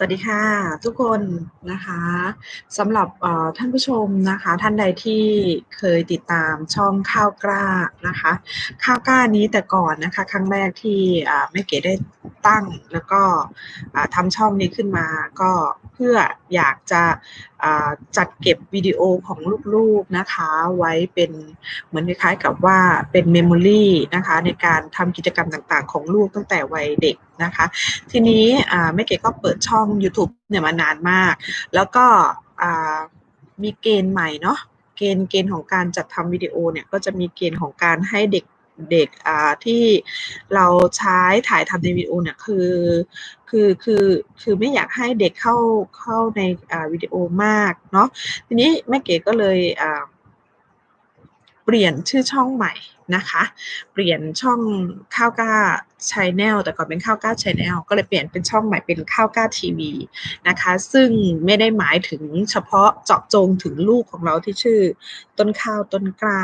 สวัสดีค่ะ ทุกคนนะคะสำหรับท่านผู้ชมนะคะ ท่านใดที่เคยติดตามช่องข้าวกล้านะคะ ข้าวกล้านี้แต่ก่อนนะคะ ครั้งแรกที่แม่เก๋ได้ ตั้ง แล้วก็ทำช่องนี้ขึ้นมาก็เพื่ออยากจะจัดเก็บวิดีโอของลูกๆนะคะไว้เป็นเหมือนคล้ายๆกับว่าเป็นเมมโมรีนะคะในการทำกิจกรรมต่างๆ ของลูกตั้งแต่วัยเด็กนะคะ ทีนี้แม่เก๋ก็เปิดช่อง YouTube เนี่ยมานานมาก แล้วก็มีเกณฑ์ใหม่เนาะเกณฑ์เกณฑ์ของการจัดทำวิดีโอเนี่ยก็จะมีเกณฑ์ของการให้เด็ก เด็กที่เราใช้ถ่ายทำในวิดีโอเนี่ยคือคือคือคือไม่อยากให้เด็กเข้าเข้าในวิดีโอมากเนาะทีนี้แม่เก๋ก็เลยเปลี่ยนชื่อช่องใหม่นะคะ เปลี่ยนช่องข้าวก้าชแนลแต่ก่อนเป็นข้าวก้าชแนลก็เลยเปลี่ยนเป็นช่องใหม่เป็นข้าวก้าทีวีนะคะ ซึ่งไม่ได้หมายถึงเฉพาะเจาะจงถึงลูกของเราที่ชื่อต้นข้าวต้นกล้า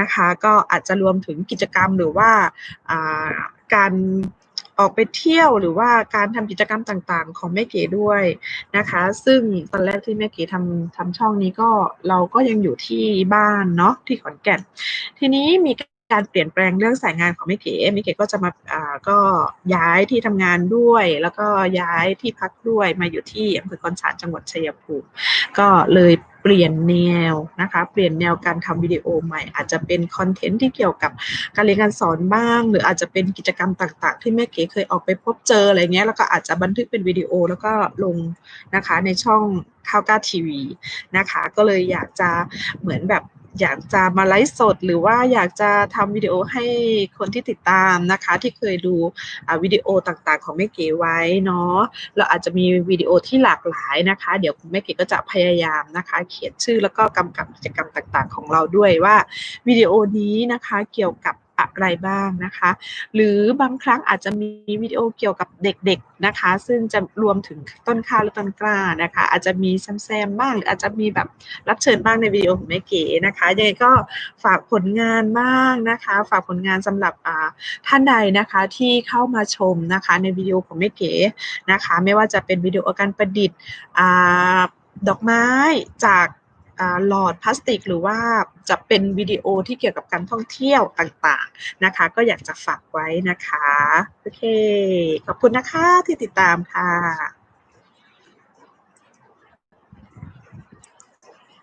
นะคะ ก็อาจจะรวมถึงกิจกรรมหรือว่าการออกไปเที่ยวหรือว่าการทำกิจกรรมต่างๆ ของแม่เก๋ด้วยนะคะ ซึ่งตอนแรกที่แม่เก๋ทำทำช่องนี้ก็เราก็ยังอยู่ที่บ้านเนาะที่ขอนแก่น ทีนี้มี การเปลี่ยนแปลงเรื่องสายงานของแม่เก๋แม่เก๋ก็จะมาอ่าก็ย้ายที่ทำงานด้วย แล้วก็ย้ายที่พักด้วยมาอยู่ที่อำเภอคอนสารจังหวัดชัยภูมิก็เลยเปลี่ยนแนวนะคะ เปลี่ยนแนวการทำวิดีโอใหม่ อาจจะเป็นคอนเทนต์ที่เกี่ยวกับการเรียนการสอนบ้าง หรืออาจจะเป็นกิจกรรมต่าง ๆ ที่แม่เก๋เคยออกไปพบเจออะไรเงี้ย แล้วก็อาจจะบันทึกเป็นวิดีโอแล้วก็ลงนะคะในช่องข้าวก้าทีวีนะคะ ก็เลยอยากจะเหมือนแบบ อยากจะมาไลฟ์สด หรือว่าอยากจะทำวิดีโอให้คนที่ติดตามนะคะ ที่เคยดูวิดีโอต่างๆ ของแม่เก๋ไว้เนาะเราอาจจะมีวิดีโอที่หลากหลายนะคะ เดี๋ยวแม่เก๋ก็จะพยายามนะคะ เขียนชื่อแล้วก็กำกับกิจกรรมต่างๆ ของเราด้วยว่าวิดีโอนี้นะคะเกี่ยวกับ อะไรบ้างนะคะ หรือบางครั้งอาจจะมีวิดีโอเกี่ยวกับเด็กๆนะคะ ซึ่งจะรวมถึงต้นข้าวและต้นกล้านะคะ อาจจะมีแซมๆบ้างหรืออาจจะมีแบบรับเชิญบ้างในวิดีโอของแม่เก๋นะคะยังไงก็ฝากผลงานบ้างนะคะ ฝากผลงานสำหรับท่านใดนะคะที่เข้ามาชมนะคะในวิดีโอของแม่เก๋นะคะ ไม่ว่าจะเป็นวิดีโอการประดิษฐ์ดอกไม้จาก หลอดพลาสติก หรือว่าจะเป็นวิดีโอที่เกี่ยวกับการท่องเที่ยวต่างๆนะคะ ก็อยากจะฝากไว้นะคะ โอเค ขอบคุณนะคะที่ติดตามค่ะ